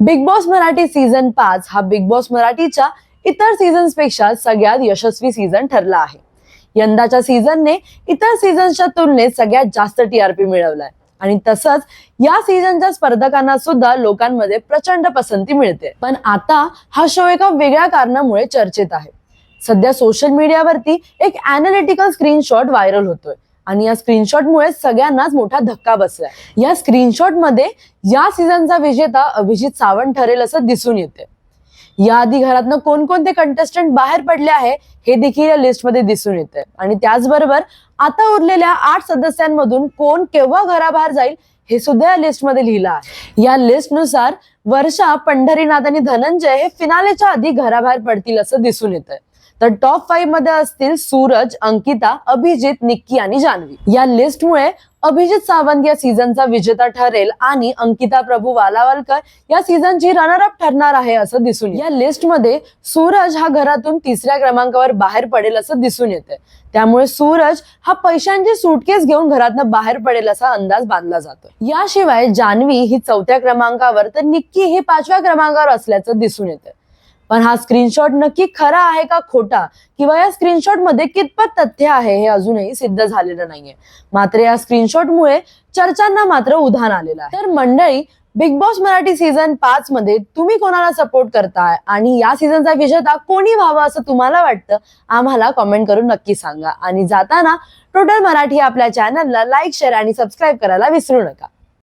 Big boss Marathi season पाच हा big boss मराठीच्या इतर सीझन्सपेक्षा सगळ्यात यशस्वी सीझन ठरला आहे. यंदाच्या सीझनने इतर सीझन्सच्या तुलनेत सगळ्यात जास्त टीआरपी मिळवलाय. आणि तसंच या सीझनच्या स्पर्धकांना सुद्धा लोकांमध्ये प्रचंड पसंती मिळते. पण आता हा शो एका वेगळ्या कारणामुळे चर्चेत आहे. सध्या सोशल मीडियावरती एक अनालिटिकल स्क्रीनशॉट व्हायरल होतोय. आणि या स्क्रीनशॉटमुळे सगळ्यांनाच मोठा धक्का बसलाय. या स्क्रीनशॉटमध्ये या सीझनचा विजेता अभिजित सावंत ठरेल असं दिसून येते. याआधी घरातनं कोणकोणते कंटेस्टंट बाहेर पडले आहे हे देखील या लिस्टमध्ये दिसून येते. आणि त्याचबरोबर आता उरलेल्या आठ सदस्यांमधून कोण केव्हा घराबाहेर जाईल हे सुद्धा या लिस्टमध्ये लिहिलं आहे. या लिस्टनुसार वर्षा पंढरीनाथ आणि धनंजय हे फिनालेच्या आधी घराबाहेर पडतील असं दिसून येतंय. तर टॉप फाईव्हमध्ये असतील सूरज अंकिता अभिजित निक्की आणि जान्हवी. या लिस्टमुळे अभिजित सावंत या सीझनचा विजेता ठरेल आणि अंकिता प्रभू वालावलकर या सीझनची रनर अप ठरणार आहे असं दिसून या लिस्टमध्ये सूरज हा घरातून तिसऱ्या क्रमांकावर बाहेर पडेल असं दिसून येते त्यामुळे सूरज हा पैशांची सुटकेस घेऊन घरातनं बाहेर पडेल असा अंदाज बांधला जातो याशिवाय जान्हवी ही चौथ्या क्रमांकावर तर निक्की ही पाचव्या क्रमांकावर असल्याचं दिसून येतं पण हा स्क्रीनशॉट नक्की खरा आहे का खोटा? किंवा या स्क्रीनशॉटमध्ये कितपत तथ्य आहे हे अजूनही सिद्ध झालेलं नाहीये. मात्र या स्क्रीनशॉटमुळे चर्चांना मात्र उधाण आलेलं आहे. तर मंडळी बिग बॉस मराठी सीझन पाच मध्ये तुम्ही कोणाला सपोर्ट करताय? आणि या सीझनचा विजेता कोणी व्हावा असं तुम्हाला वाटतं? आम्हाला कॉमेंट करून नक्की सांगा. आणि जाताना टोटल मराठी आपल्या चॅनलला लाईक शेअर आणि सबस्क्राईब करायला विसरू नका.